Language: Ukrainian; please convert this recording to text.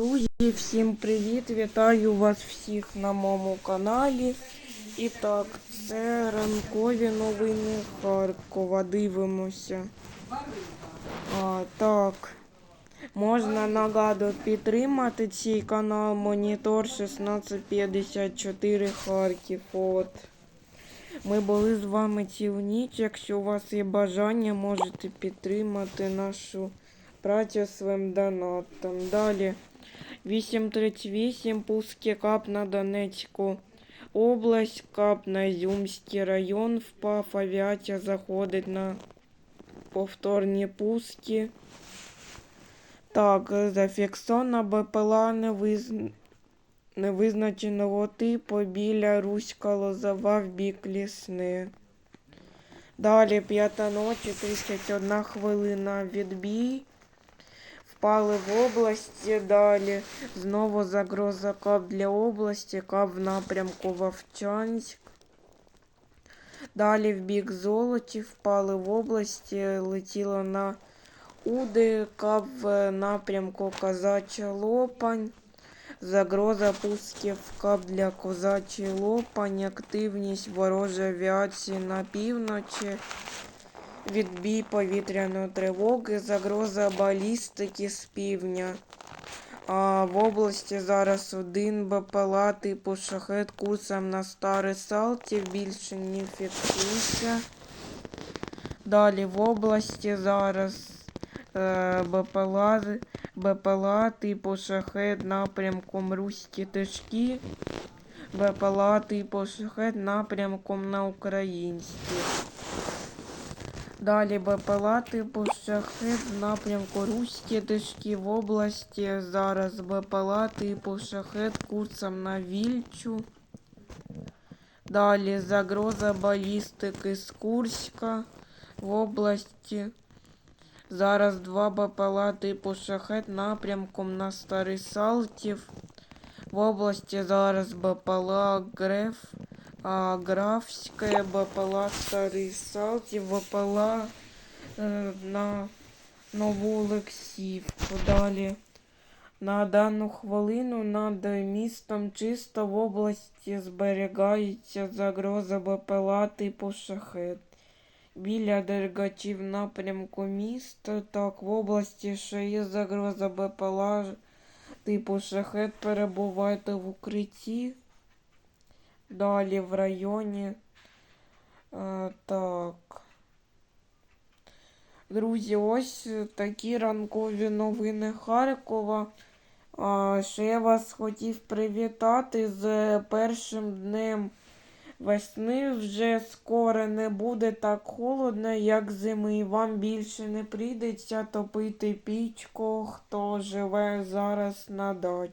Друзі, всім привіт! Вітаю вас всіх на моєму каналі. І так, це ранкові новини Харкова. Дивимося. А, так. Можна нагадую підтримати цей канал Монітор 1654 Харків. От. Ми були з вами цілу ніч. Якщо у вас є бажання, можете підтримати нашу працю своїм донатом. Далі. 838 пуски кап на Донецьку область, кап на Ізюмський район впав, авіація заходить на повторні пуски. Так, зафіксована БПЛА невиз... невизначеного типу біля Руська Лозова в бік Лісне. Далі п'ята ночі, 31 хвилина відбій. Впали в області, далі знову загроза кап для області, кап в напрямку Вовчанськ. Далі в бік Золоті впали в області, летіло на Уди, кап в напрямку Козача Лопань. Загроза пусків кап для Козачий Лопань, активність ворожої авіації на півночі. Відбій повітряної тривоги, загроза балістики з півдня. А в області зараз один БПЛА типу шахет курсом на старий Салтів, більше не фіксується. Далі в області зараз е, БПЛА, БПЛА типу шахет напрямком Руські Тишки. БПЛА типу шахет напрямком на українські. Далі БПЛА типу шахет в напрямку Руські Дишки в області. Зараз БПЛА типу шахет курсом на Вільчу. Далі загроза балістики з Курська в області. Зараз два БПЛА типу шахет напрямком на Старий Салтів. В області зараз БПЛА Греф. А Графське БПЛА Старий Салтів, БПЛА на Нову Олексіївку. Далі. На дану хвилину над містом чисто в області зберігається загроза БПЛА типу шахет. Біля дергачів напрямку міста. Так, в області ще є загроза БПЛА типу шахет. Перебувайте в укритті. Далі в районі. А, так. Друзі, ось такі ранкові новини Харкова. А, ще я вас хотів привітати з першим днем весни. Вже скоро не буде так холодно, як зими. Вам більше не прийдеться топити пічку, хто живе зараз на дачі.